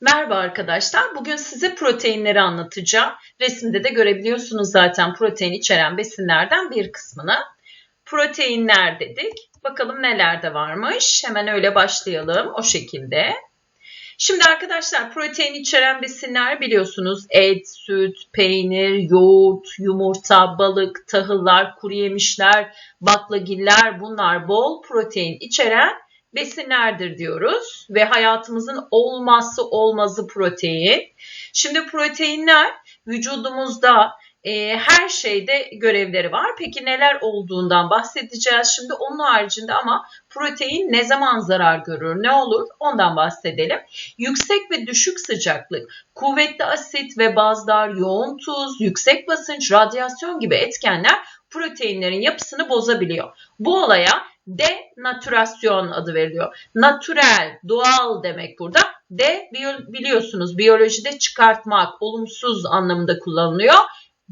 Merhaba arkadaşlar. Bugün size proteinleri anlatacağım. Resimde de görebiliyorsunuz zaten protein içeren besinlerden bir kısmını. Proteinler dedik. Bakalım nelerde varmış. Hemen öyle başlayalım o şekilde. Şimdi arkadaşlar protein içeren besinler biliyorsunuz et, süt, peynir, yoğurt, yumurta, balık, tahıllar, kuru yemişler, baklagiller bunlar bol protein içeren besinlerdir diyoruz ve hayatımızın olmazsa olmazı protein. Şimdi proteinler vücudumuzda e, her şeyde görevleri var. Peki neler olduğundan bahsedeceğiz şimdi onun haricinde ama protein ne zaman zarar görür, ne olur ondan bahsedelim. Yüksek ve düşük sıcaklık, kuvvetli asit ve bazlar, yoğun tuz, yüksek basınç, radyasyon gibi etkenler proteinlerin yapısını bozabiliyor. Bu olaya denatürasyon adı veriliyor. Natürel, doğal demek burada. De biliyorsunuz biyolojide çıkartmak, olumsuz anlamında kullanılıyor.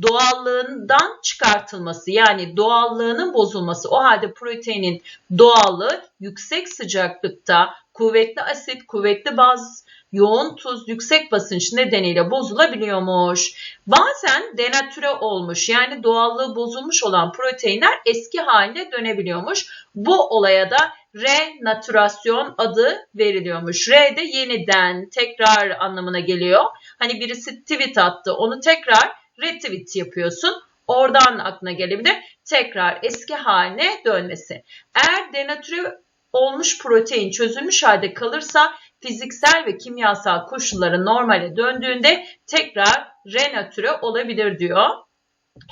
Doğallığından çıkartılması yani doğallığının bozulması. O halde proteinin doğallığı yüksek sıcaklıkta kuvvetli asit, kuvvetli baz, yoğun tuz, yüksek basınç nedeniyle bozulabiliyormuş. Bazen denatüre olmuş yani doğallığı bozulmuş olan proteinler eski haline dönebiliyormuş. Bu olaya da renatürasyon adı veriliyormuş. Re de yeniden, tekrar anlamına geliyor. Hani birisi tweet attı, onu tekrar retweet yapıyorsun. Oradan aklına gelebilir. Tekrar eski haline dönmesi. Eğer denatüre olmuş protein çözülmüş halde kalırsa fiziksel ve kimyasal koşulları normale döndüğünde tekrar renatüre olabilir diyor.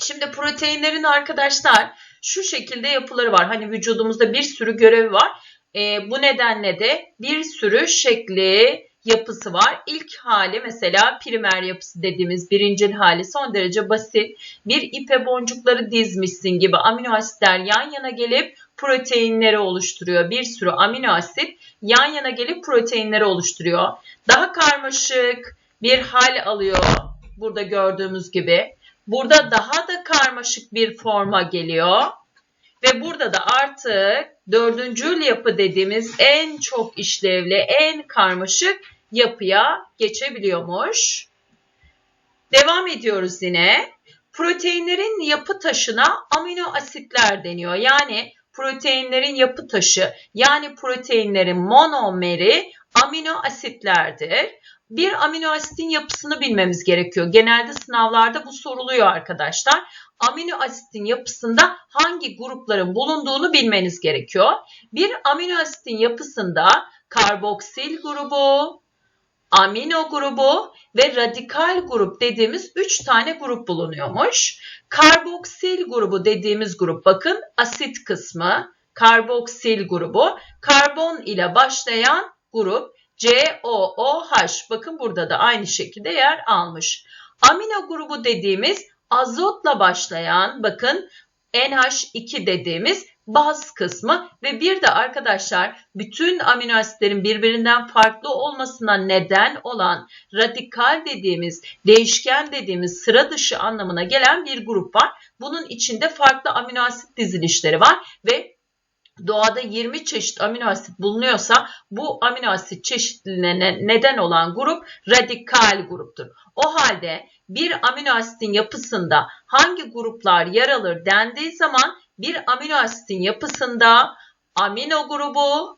Şimdi proteinlerin arkadaşlar şu şekilde yapıları var. Hani vücudumuzda bir sürü görevi var. E, bu nedenle de bir sürü şekli, yapısı var. İlk hali mesela primer yapısı dediğimiz birincil hali son derece basit. Bir ipe boncukları dizmişsin gibi amino asitler yan yana gelip proteinleri oluşturuyor. Bir sürü amino asit yan yana gelip proteinleri oluşturuyor. Daha karmaşık bir hal alıyor. Burada gördüğümüz gibi. Burada daha da karmaşık bir forma geliyor. Ve burada da artık dördüncül yapı dediğimiz en çok işlevli, en karmaşık yapıya geçebiliyormuş. Devam ediyoruz yine. Proteinlerin yapı taşına amino asitler deniyor. Yani proteinlerin yapı taşı yani proteinlerin monomeri amino asitlerdir. Bir amino asitin yapısını bilmemiz gerekiyor. Genelde sınavlarda bu soruluyor arkadaşlar. Amino asitin yapısında hangi grupların bulunduğunu bilmeniz gerekiyor. Bir amino asitin yapısında karboksil grubu, amino grubu ve radikal grup dediğimiz 3 tane grup bulunuyormuş. Karboksil grubu dediğimiz grup bakın asit kısmı karboksil grubu karbon ile başlayan grup COOH bakın burada da aynı şekilde yer almış. Amino grubu dediğimiz azotla başlayan bakın NH2 dediğimiz baz kısmı ve bir de arkadaşlar bütün amino asitlerin birbirinden farklı olmasına neden olan radikal dediğimiz, değişken dediğimiz sıra dışı anlamına gelen bir grup var. Bunun içinde farklı amino asit dizilişleri var ve doğada 20 çeşit amino asit bulunuyorsa bu amino asit çeşitliliğine neden olan grup radikal gruptur. O halde bir amino asitin yapısında hangi gruplar yer alır dendiği zaman bir amino asitin yapısında amino grubu,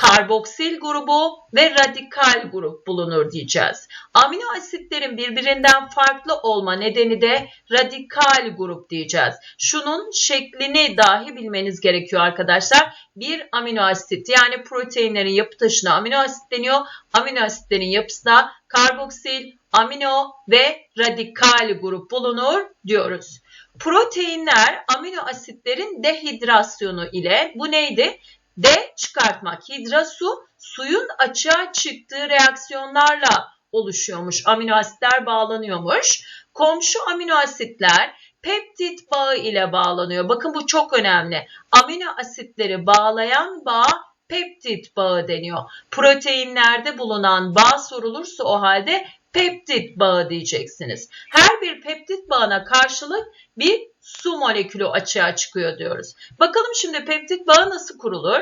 karboksil grubu ve radikal grup bulunur diyeceğiz. Amino asitlerin birbirinden farklı olma nedeni de radikal grup diyeceğiz. Şunun şeklini dahi bilmeniz gerekiyor arkadaşlar. Bir amino asit yani proteinlerin yapı taşına amino asit deniyor. Amino asitlerin yapısı da karboksil, amino ve radikal grup bulunur diyoruz. Proteinler amino asitlerin dehidrasyonu ile bu neydi? De çıkartmak. Hidra su suyun açığa çıktığı reaksiyonlarla oluşuyormuş. Amino asitler bağlanıyormuş. Komşu amino asitler peptit bağı ile bağlanıyor. Bakın bu çok önemli. Amino asitleri bağlayan bağ peptit bağı deniyor. Proteinlerde bulunan bağ sorulursa o halde peptit bağı diyeceksiniz. Her bir peptit bağına karşılık bir su molekülü açığa çıkıyor diyoruz. Bakalım şimdi peptit bağı nasıl kurulur?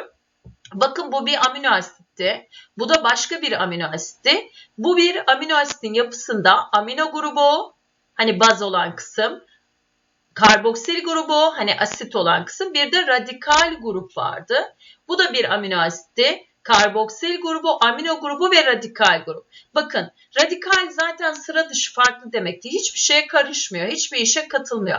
Bakın bu bir amino asitti. Bu da başka bir amino asitti. Bu bir amino asitin yapısında amino grubu hani baz olan kısım, karboksil grubu hani asit olan kısım bir de radikal grup vardı. Bu da bir amino asitti. Karboksil grubu, amino grubu ve radikal grup. Bakın radikal zaten sıra dışı farklı demekti. Hiçbir şeye karışmıyor, hiçbir işe katılmıyor.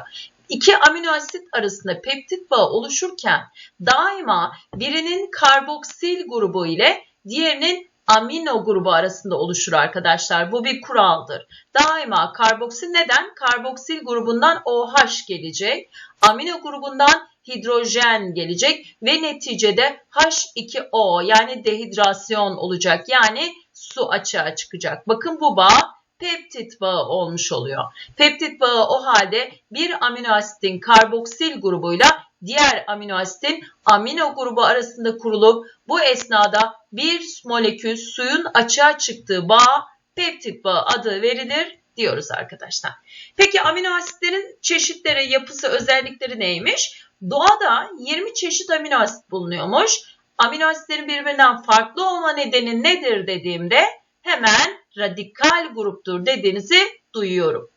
İki amino asit arasında peptit bağı oluşurken daima birinin karboksil grubu ile diğerinin amino grubu arasında oluşur arkadaşlar. Bu bir kuraldır. Daima karboksil neden? Karboksil grubundan OH gelecek. Amino grubundan hidrojen gelecek ve neticede H2O yani dehidrasyon olacak. Yani su açığa çıkacak. Bakın bu bağ peptit bağı olmuş oluyor. Peptit bağı o halde bir amino asitin karboksil grubuyla diğer amino asitin amino grubu arasında kurulup bu esnada bir molekül suyun açığa çıktığı bağ peptit bağı adı verilir diyoruz arkadaşlar. Peki amino asitlerin çeşitleri, yapısı, özellikleri neymiş? Doğada 20 çeşit amino asit bulunuyormuş. Amino asitlerin birbirinden farklı olma nedeni nedir dediğimde hemen radikal gruptur dediğinizi duyuyorum.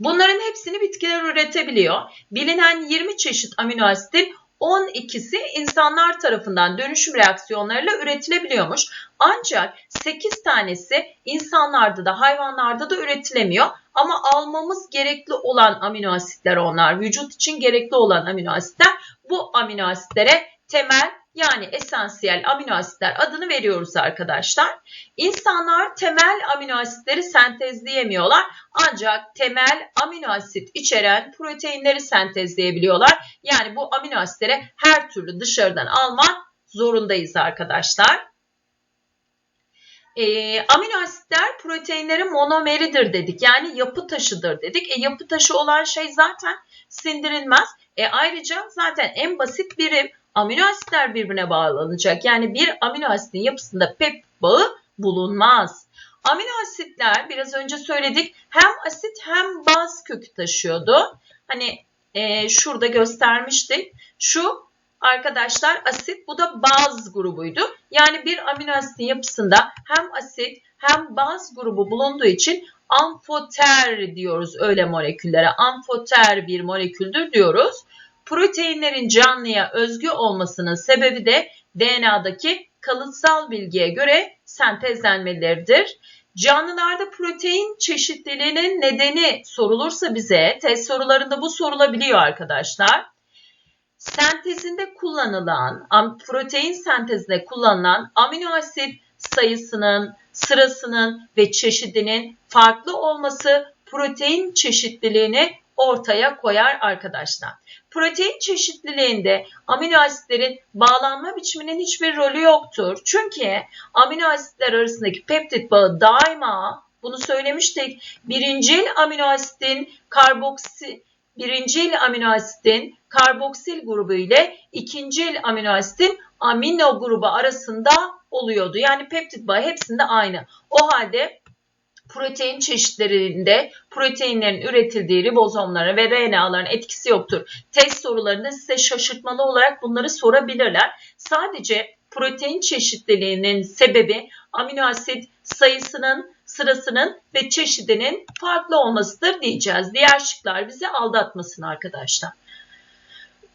Bunların hepsini bitkiler üretebiliyor. Bilinen 20 çeşit amino asitin 12'si insanlar tarafından dönüşüm reaksiyonlarıyla üretilebiliyormuş. Ancak 8 tanesi insanlarda da hayvanlarda da üretilemiyor. Ama almamız gerekli olan amino asitler onlar. Vücut için gerekli olan amino asitler. Bu amino asitlere temel yani esansiyel amino asitler adını veriyoruz arkadaşlar. İnsanlar temel amino asitleri sentezleyemiyorlar ancak temel amino asit içeren proteinleri sentezleyebiliyorlar. Yani bu amino asitleri her türlü dışarıdan almak zorundayız arkadaşlar. E, amino asitler proteinlerin monomeridir dedik. Yani yapı taşıdır dedik. E, yapı taşı olan şey zaten sindirilmez. E, ayrıca zaten en basit birim amino asitler birbirine bağlanacak. Yani bir amino asitin yapısında pep bağı bulunmaz. Amino asitler biraz önce söyledik hem asit hem baz kökü taşıyordu. Hani e, şurada göstermiştik. Şu arkadaşlar asit bu da baz grubuydu. Yani bir amino asitin yapısında hem asit hem baz grubu bulunduğu için amfoter diyoruz öyle moleküllere. Amfoter bir moleküldür diyoruz. Proteinlerin canlıya özgü olmasının sebebi de DNA'daki kalıtsal bilgiye göre sentezlenmeleridir. Canlılarda protein çeşitliliğinin nedeni sorulursa bize test sorularında bu sorulabiliyor arkadaşlar. Sentezinde kullanılan, protein sentezinde kullanılan amino asit sayısının, sırasının ve çeşidinin farklı olması protein çeşitliliğini ortaya koyar arkadaşlar. Protein çeşitliliğinde amino asitlerin bağlanma biçiminin hiçbir rolü yoktur. Çünkü amino asitler arasındaki peptit bağı daima bunu söylemiştik. Birincil amino asitin karboksi birincil amino asitin karboksil grubu ile ikincil amino asitin amino grubu arasında oluyordu. Yani peptit bağı hepsinde aynı. O halde protein çeşitlerinde proteinlerin üretildiği ribozomlara ve RNA'ların etkisi yoktur. Test sorularında size şaşırtmalı olarak bunları sorabilirler. Sadece protein çeşitliliğinin sebebi amino asit sayısının, sırasının ve çeşidinin farklı olmasıdır diyeceğiz. Diğer şıklar bizi aldatmasın arkadaşlar.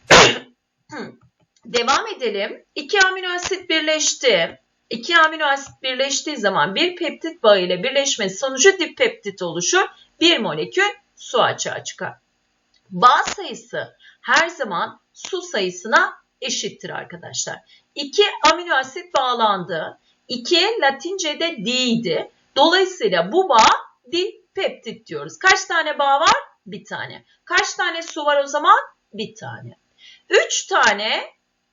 Devam edelim. İki amino asit birleşti. İki amino asit birleştiği zaman bir peptit bağı ile birleşmesi sonucu dipeptit oluşur. Bir molekül su açığa çıkar. Bağ sayısı her zaman su sayısına eşittir arkadaşlar. İki amino asit bağlandı. İki Latince'de di'ydi. Dolayısıyla bu bağ dipeptit diyoruz. Kaç tane bağ var? Bir tane. Kaç tane su var o zaman? Bir tane. Üç tane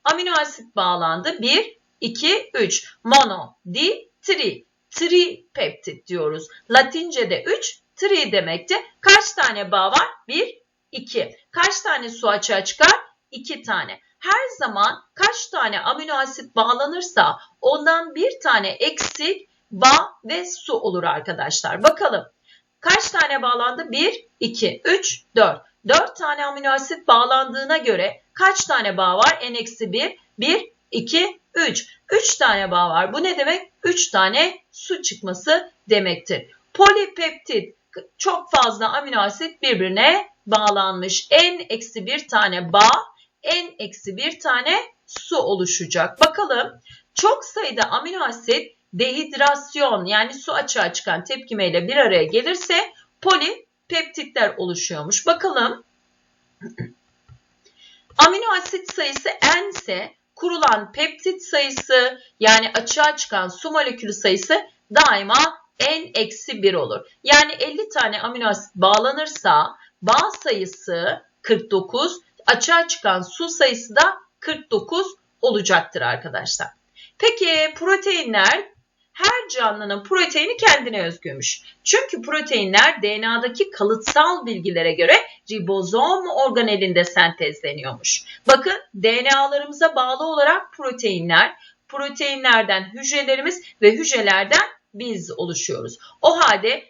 amino asit bağlandı. Bir 2, 3. Mono, di, tri. Tripeptit diyoruz. Latince'de 3, tri demekti. Kaç tane bağ var? 1, 2. Kaç tane su açığa çıkar? 2 tane. Her zaman kaç tane amino asit bağlanırsa ondan bir tane eksik bağ ve su olur arkadaşlar. Bakalım. Kaç tane bağlandı? 1, 2, 3, 4. 4 tane amino asit bağlandığına göre kaç tane bağ var? N-1, 1, 2, 3. 3 tane bağ var. Bu ne demek? 3 tane su çıkması demektir. Polipeptit çok fazla amino asit birbirine bağlanmış. En eksi bir tane bağ, en eksi bir tane su oluşacak. Bakalım çok sayıda amino asit dehidrasyon yani su açığa çıkan tepkimeyle bir araya gelirse polipeptitler oluşuyormuş. Bakalım amino asit sayısı n ise kurulan peptit sayısı yani açığa çıkan su molekülü sayısı daima n eksi 1 olur. Yani 50 tane amino asit bağlanırsa bağ sayısı 49, açığa çıkan su sayısı da 49 olacaktır arkadaşlar. Peki proteinler her canlının proteini kendine özgüymüş. Çünkü proteinler DNA'daki kalıtsal bilgilere göre ribozom organelinde sentezleniyormuş. Bakın DNA'larımıza bağlı olarak proteinler, proteinlerden hücrelerimiz ve hücrelerden biz oluşuyoruz. O halde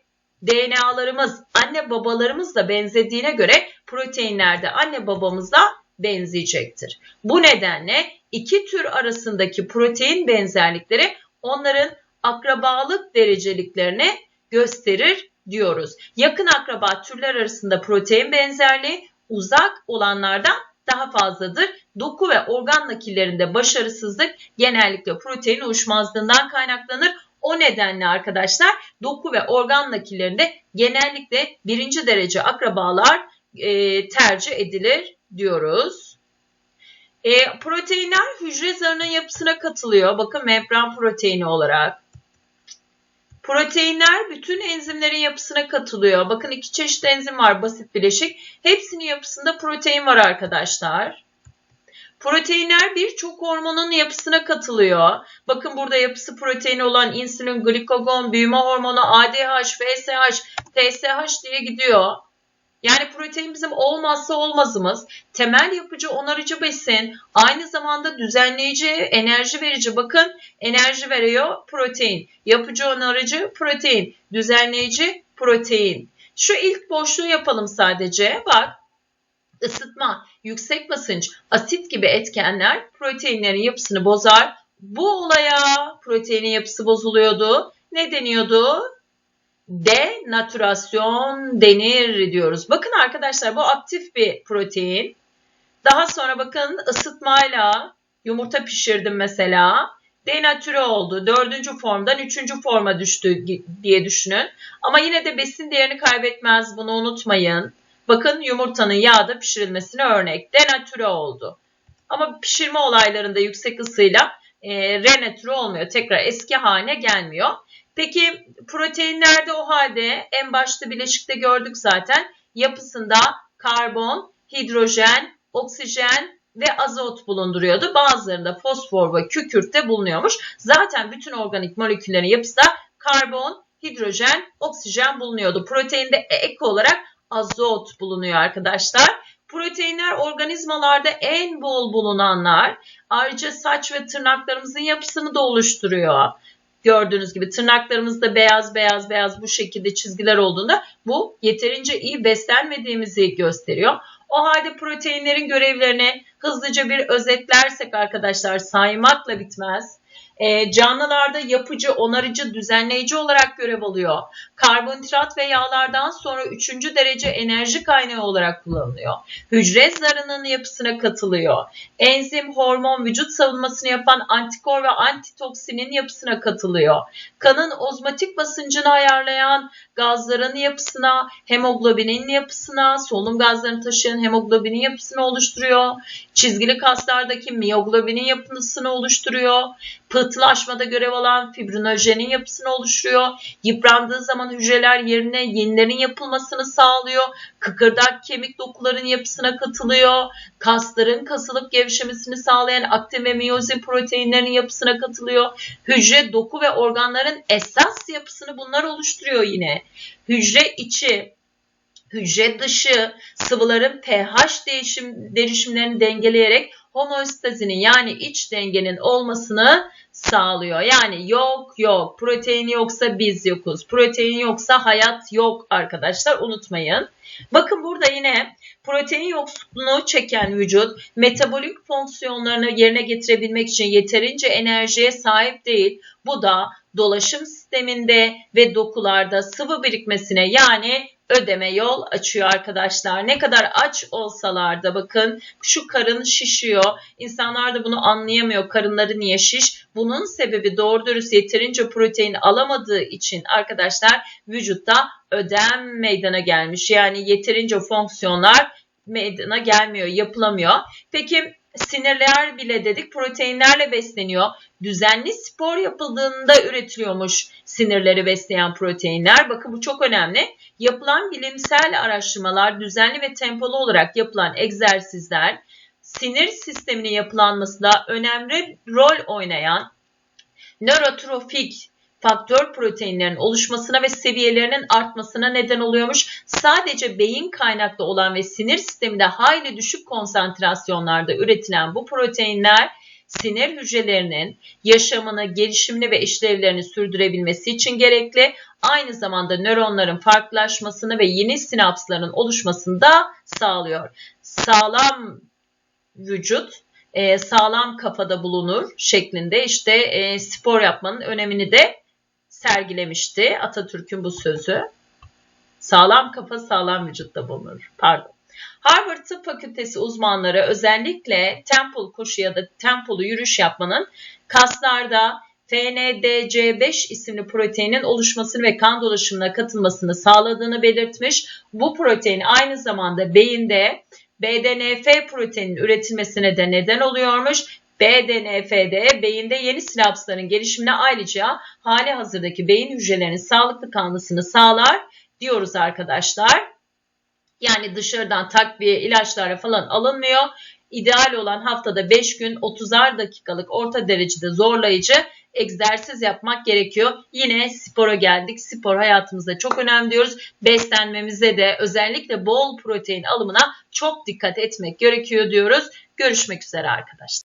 DNA'larımız anne babalarımızla benzediğine göre proteinler de anne babamızla benzeyecektir. Bu nedenle iki tür arasındaki protein benzerlikleri onların akrabalık dereceliklerini gösterir diyoruz. Yakın akraba türler arasında protein benzerliği uzak olanlardan daha fazladır. Doku ve organ nakillerinde başarısızlık genellikle protein uyuşmazlığından kaynaklanır. O nedenle arkadaşlar doku ve organ nakillerinde genellikle birinci derece akrabalar e, tercih edilir diyoruz. E, proteinler hücre zarının yapısına katılıyor. Bakın membran proteini olarak. Proteinler bütün enzimlerin yapısına katılıyor. Bakın iki çeşit enzim var basit bileşik. Hepsinin yapısında protein var arkadaşlar. Proteinler birçok hormonun yapısına katılıyor. Bakın burada yapısı proteini olan insülin, glikagon, büyüme hormonu, ADH, FSH, TSH diye gidiyor. Yani protein bizim olmazsa olmazımız. Temel yapıcı onarıcı besin. Aynı zamanda düzenleyici, enerji verici. Bakın enerji veriyor protein. Yapıcı onarıcı protein. Düzenleyici protein. Şu ilk boşluğu yapalım sadece. Bak ısıtma, yüksek basınç, asit gibi etkenler proteinlerin yapısını bozar. Bu olaya proteinin yapısı bozuluyordu. Ne deniyordu? Denatürasyon denir diyoruz. Bakın arkadaşlar bu aktif bir protein. Daha sonra bakın ısıtmayla yumurta pişirdim mesela. Denatüre oldu. Dördüncü formdan üçüncü forma düştü diye düşünün. Ama yine de besin değerini kaybetmez. Bunu unutmayın. Bakın yumurtanın yağda pişirilmesine örnek. Denatüre oldu. Ama pişirme olaylarında yüksek ısıyla e, renatüre olmuyor. Tekrar eski haline gelmiyor. Peki proteinlerde o halde en başta bileşikte gördük zaten yapısında karbon, hidrojen, oksijen ve azot bulunduruyordu. Bazılarında fosfor ve kükürt de bulunuyormuş. Zaten bütün organik moleküllerin yapısı da karbon, hidrojen, oksijen bulunuyordu. Proteinde ek olarak azot bulunuyor arkadaşlar. Proteinler organizmalarda en bol bulunanlar. Ayrıca saç ve tırnaklarımızın yapısını da oluşturuyor. Gördüğünüz gibi tırnaklarımızda beyaz beyaz beyaz bu şekilde çizgiler olduğunda bu yeterince iyi beslenmediğimizi gösteriyor. O halde proteinlerin görevlerini hızlıca bir özetlersek arkadaşlar saymakla bitmez. E, canlılarda yapıcı, onarıcı, düzenleyici olarak görev alıyor. Karbonhidrat ve yağlardan sonra üçüncü derece enerji kaynağı olarak kullanılıyor. Hücre zarının yapısına katılıyor. Enzim, hormon, vücut savunmasını yapan antikor ve antitoksinin yapısına katılıyor. Kanın ozmotik basıncını ayarlayan gazların yapısına, hemoglobinin yapısına, solunum gazlarını taşıyan hemoglobinin yapısını oluşturuyor. Çizgili kaslardaki miyoglobinin yapısını oluşturuyor. Pıhtılaşmada görev alan fibrinojenin yapısını oluşturuyor. Yıprandığı zaman hücreler yerine yenilerin yapılmasını sağlıyor. Kıkırdak kemik dokuların yapısına katılıyor. Kasların kasılıp gevşemesini sağlayan aktin ve miyozin proteinlerin yapısına katılıyor. Hücre, doku ve organların esas yapısını bunlar oluşturuyor yine. Hücre içi, hücre dışı sıvıların pH değişim, değişimlerini dengeleyerek homeostazinin yani iç dengenin olmasını sağlıyor. Yani yok yok protein yoksa biz yokuz. Protein yoksa hayat yok arkadaşlar unutmayın. Bakın burada yine protein yoksunluğu çeken vücut metabolik fonksiyonlarını yerine getirebilmek için yeterince enerjiye sahip değil. Bu da dolaşım sisteminde ve dokularda sıvı birikmesine yani ödeme yol açıyor arkadaşlar. Ne kadar aç olsalar da bakın şu karın şişiyor. İnsanlar da bunu anlayamıyor. Karınları niye şiş? Bunun sebebi doğru dürüst yeterince protein alamadığı için arkadaşlar vücutta ödem meydana gelmiş. Yani yeterince fonksiyonlar meydana gelmiyor, yapılamıyor. Peki sinirler bile dedik proteinlerle besleniyor. Düzenli spor yapıldığında üretiliyormuş sinirleri besleyen proteinler. Bakın bu çok önemli. Yapılan bilimsel araştırmalar düzenli ve tempolu olarak yapılan egzersizler sinir sisteminin yapılanmasında önemli rol oynayan nörotrofik faktör proteinlerin oluşmasına ve seviyelerinin artmasına neden oluyormuş. Sadece beyin kaynaklı olan ve sinir sisteminde hayli düşük konsantrasyonlarda üretilen bu proteinler sinir hücrelerinin yaşamını, gelişimini ve işlevlerini sürdürebilmesi için gerekli. Aynı zamanda nöronların farklılaşmasını ve yeni sinapsların oluşmasını da sağlıyor. Sağlam vücut e, sağlam kafada bulunur şeklinde işte e, spor yapmanın önemini de sergilemişti Atatürk'ün bu sözü. Sağlam kafa sağlam vücutta bulunur. Pardon. Harvard Tıp Fakültesi uzmanları özellikle temple koşu ya da tempolu yürüyüş yapmanın kaslarda FNDC5 isimli proteinin oluşmasını ve kan dolaşımına katılmasını sağladığını belirtmiş. Bu protein aynı zamanda beyinde BDNF proteinin üretilmesine de neden oluyormuş. BDNF'de beyinde yeni sinapsların gelişimine ayrıca hali hazırdaki beyin hücrelerinin sağlıklı kalmasını sağlar diyoruz arkadaşlar. Yani dışarıdan takviye ilaçlara falan alınmıyor. İdeal olan haftada 5 gün 30'ar dakikalık orta derecede zorlayıcı egzersiz yapmak gerekiyor. Yine spora geldik. Spor hayatımızda çok önemli diyoruz. Beslenmemize de özellikle bol protein alımına çok dikkat etmek gerekiyor diyoruz. Görüşmek üzere arkadaşlar.